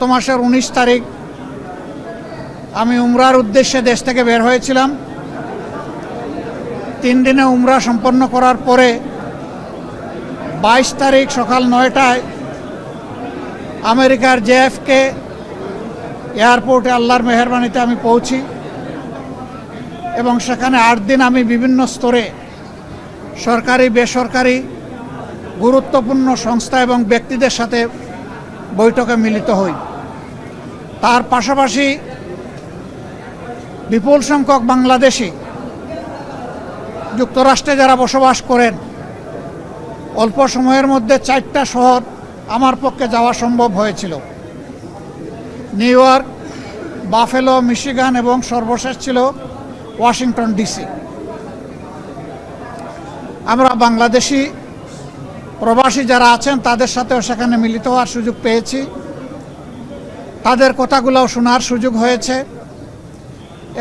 গত মাসের উনিশ তারিখ আমি উমরার উদ্দেশ্যে দেশ থেকে বের হয়েছিলাম। তিন দিনে উমরা সম্পন্ন করার পরে বাইশ তারিখ সকাল নয়টায় আমেরিকার জেএফকে এয়ারপোর্টে আল্লাহর মেহরবানিতে আমি পৌঁছি এবং সেখানে আট দিন আমি বিভিন্ন স্তরে সরকারি, বেসরকারি গুরুত্বপূর্ণ সংস্থা এবং ব্যক্তিদের সাথে বৈঠকে মিলিত হই। তার পাশাপাশি বিপুল সংখ্যক বাংলাদেশি যুক্তরাষ্ট্রে যারা বসবাস করেন, অল্প সময়ের মধ্যে চারটা শহর আমার পক্ষে যাওয়া সম্ভব হয়েছিল। নিউ ইয়র্ক, বাফেলো, মিশিগান এবং সর্বশেষ ছিল ওয়াশিংটন ডিসি। আমরা বাংলাদেশি প্রবাসী যারা আছেন, তাদের সাথেও সেখানে মিলিত হওয়ার সুযোগ পেয়েছি। তাদের কথাগুলোও শোনার সুযোগ হয়েছে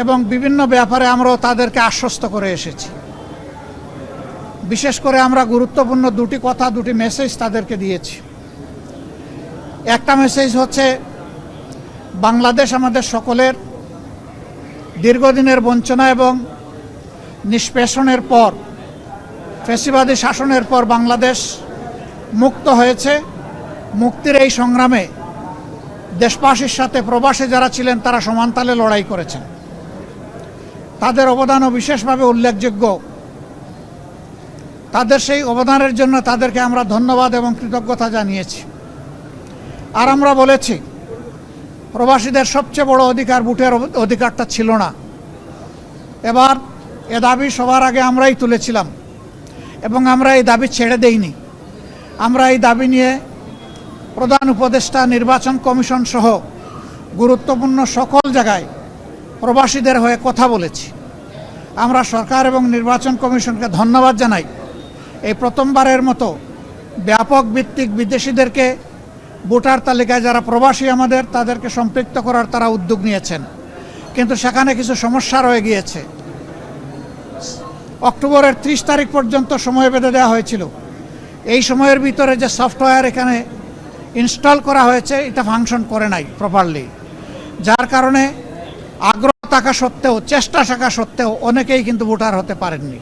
এবং বিভিন্ন ব্যাপারে আমরাও তাদেরকে আশ্বস্ত করে এসেছি। বিশেষ করে আমরা গুরুত্বপূর্ণ দুটি কথা, দুটি মেসেজ তাদেরকে দিয়েছি। একটা মেসেজ হচ্ছে, বাংলাদেশ আমাদের সকলের দীর্ঘদিনের বঞ্চনা এবং নিষ্পেষণের পর, ফেসিবাদী শাসনের পর বাংলাদেশ মুক্ত হয়েছে। মুক্তির এই সংগ্রামে দেশবাসীর সাথে প্রবাসে যারা ছিলেন, তারা সমানতালে লড়াই করেছেন। তাদের অবদানও বিশেষভাবে উল্লেখযোগ্য। তাদের সেই অবদানের জন্য তাদেরকে আমরা ধন্যবাদ এবং কৃতজ্ঞতা জানিয়েছি। আর আমরা বলেছি, প্রবাসীদের সবচেয়ে বড় অধিকার বুটের অধিকারটা ছিল না। এবার এ দাবি সবার আগে আমরাই তুলেছিলাম এবং আমরা এই দাবি ছেড়ে দেইনি। আমরা এই দাবি নিয়ে প্রধান উপদেষ্টা, নির্বাচন কমিশন সহ গুরুত্বপূর্ণ সকল জায়গায় প্রবাসীদের হয়ে কথা বলেছি। আমরা সরকার এবং নির্বাচন কমিশনকে ধন্যবাদ জানাই। এই প্রথমবারের মতো ব্যাপক ভিত্তিক বিদেশিদেরকে ভোটার তালিকায় যারা প্রবাসী আমাদের, তাদেরকে সম্পৃক্ত করার তারা উদ্যোগ নিয়েছেন। কিন্তু সেখানে কিছু সমস্যা রয়ে গিয়েছে। অক্টোবরের ত্রিশ তারিখ পর্যন্ত সময় বেঁধে দেওয়া হয়েছিল। এই সময়ের ভিতরে যে সফটওয়্যার এখানে ইনস্টল করা হয়েছে, এটা ফাংশন করে নাই প্রপারলি যার কারণে আগ্রহ থাকা সত্ত্বেও, চেষ্টা থাকা সত্ত্বেও অনেকেই কিন্তু ভোটার হতে পারেননি।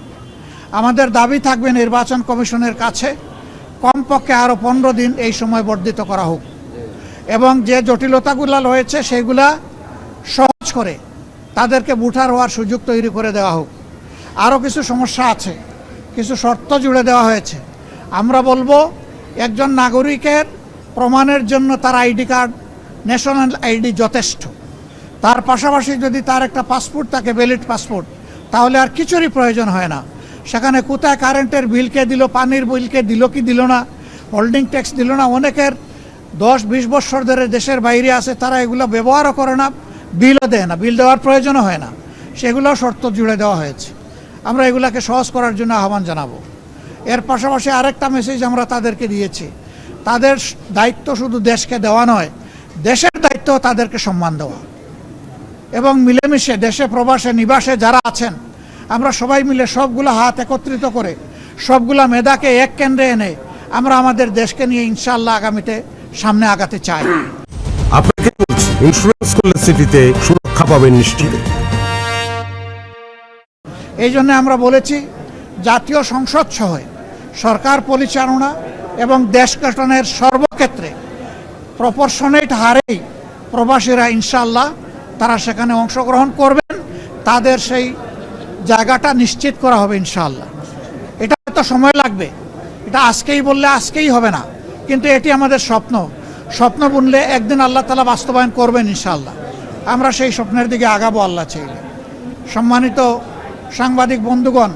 আমাদের দাবি থাকবে নির্বাচন কমিশনের কাছে, কমপক্ষে আরও পনেরো দিন এই সময় বর্ধিত করা হোক। এবং যে জটিলতাগুলো রয়েছে, সেগুলা সহজ করে তাদেরকে ভোটার হওয়ার সুযোগ তৈরি করে দেওয়া হোক। আরও কিছু সমস্যা আছে, কিছু শর্ত জুড়ে দেওয়া হয়েছে। আমরা বলব, একজন নাগরিকের প্রমাণের জন্য তার আইডি কার্ড ন্যাশনাল আইডি যথেষ্ট। তার পাশাপাশি যদি তার একটা পাসপোর্ট থাকে ভ্যালিড পাসপোর্ট, তাহলে আর কিছুরই প্রয়োজন হয় না। সেখানে কোথায় কারেন্টের বিলকে দিল, পানির বিলকে দিল, কি দিল না হোল্ডিং ট্যাক্স দিল না, অনেকের দশ, বিশ বছর ধরে দেশের বাইরে আছে, তারা এগুলো ব্যবহারও করে না, বিলও দেয় না, বিল দেওয়ার প্রয়োজনও হয় না। সেগুলোও শর্ত জুড়ে দেওয়া হয়েছে। আমরা এগুলাকে সহজ করার জন্য আহ্বান জানাব। এর পাশাপাশি আরেকটা মেসেজ আমরা তাদেরকে দিয়েছি। তাদের দায়িত্ব শুধু দেশকে দেওয়া নয় দেশের দায়িত্ব তাদেরকে সম্মান দেওয়া। এবং মিলেমিশে দেশে প্রবাসে নিবাসে যারা আছেন আমরা সবাই মিলে সবগুলো হাত একত্রিত করে সবগুলা মেধাকে এক কেন্দ্রে এনে আমরা আমাদের দেশকে নিয়ে ইনশাল্লাহ আগামীতে সামনে আগাতে চাই। আপনাকে ইন্স্যুরেন্স করলে সিটিতে সুরক্ষা পাবেন নিশ্চিত। এই জন্য আমরা বলেছি জাতীয় সংসদ সহ সরকার পরিচালনা এবং দেশ গঠনের সর্বক্ষেত্রে প্রপোর্শনেট হারেই প্রবাসীরা ইনশাল্লাহ তারা সেখানে অংশগ্রহণ করবেন। তাদের সেই জায়গাটা নিশ্চিত করা হবে ইনশাল্লাহ এটা তো সময় লাগবে। এটা আজকেই বললে আজকেই হবে না। কিন্তু এটি আমাদের স্বপ্ন। স্বপ্ন বুনলে একদিন আল্লাহ তালা বাস্তবায়ন করবেন ইনশাল্লাহ আমরা সেই স্বপ্নের দিকে আগাবো আল্লাহ চাইলে। সম্মানিত সাংবাদিক বন্ধুগণ,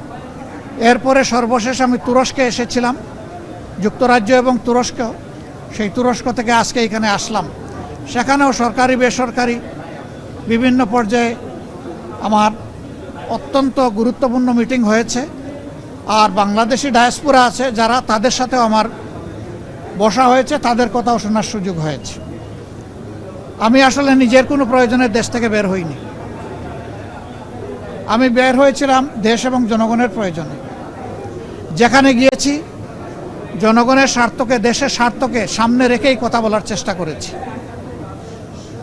এরপরে সর্বশেষ আমি তুরস্কে এসেছিলাম। যুক্তরাজ্য এবং তুরস্ক, সেই তুরস্ক থেকে আজকে এখানে আসলাম। সেখানেও সরকারি, বেসরকারি বিভিন্ন পর্যায়ে আমার অত্যন্ত গুরুত্বপূর্ণ মিটিং হয়েছে। আর বাংলাদেশি ডায়াসপুরা আছে, যারা তাদের সাথেও আমার বসা হয়েছে, তাদের কথাও শোনার সুযোগ হয়েছে। আমি আসলে নিজের কোনো প্রয়োজনে দেশ থেকে বের হইনি। আমি বের হয়েছিলাম দেশ এবং জনগণের প্রয়োজনে। যেখানে গিয়েছি জনগণের স্বার্থকে দেশের স্বার্থকে সামনে রেখেই কথা বলার চেষ্টা করেছি।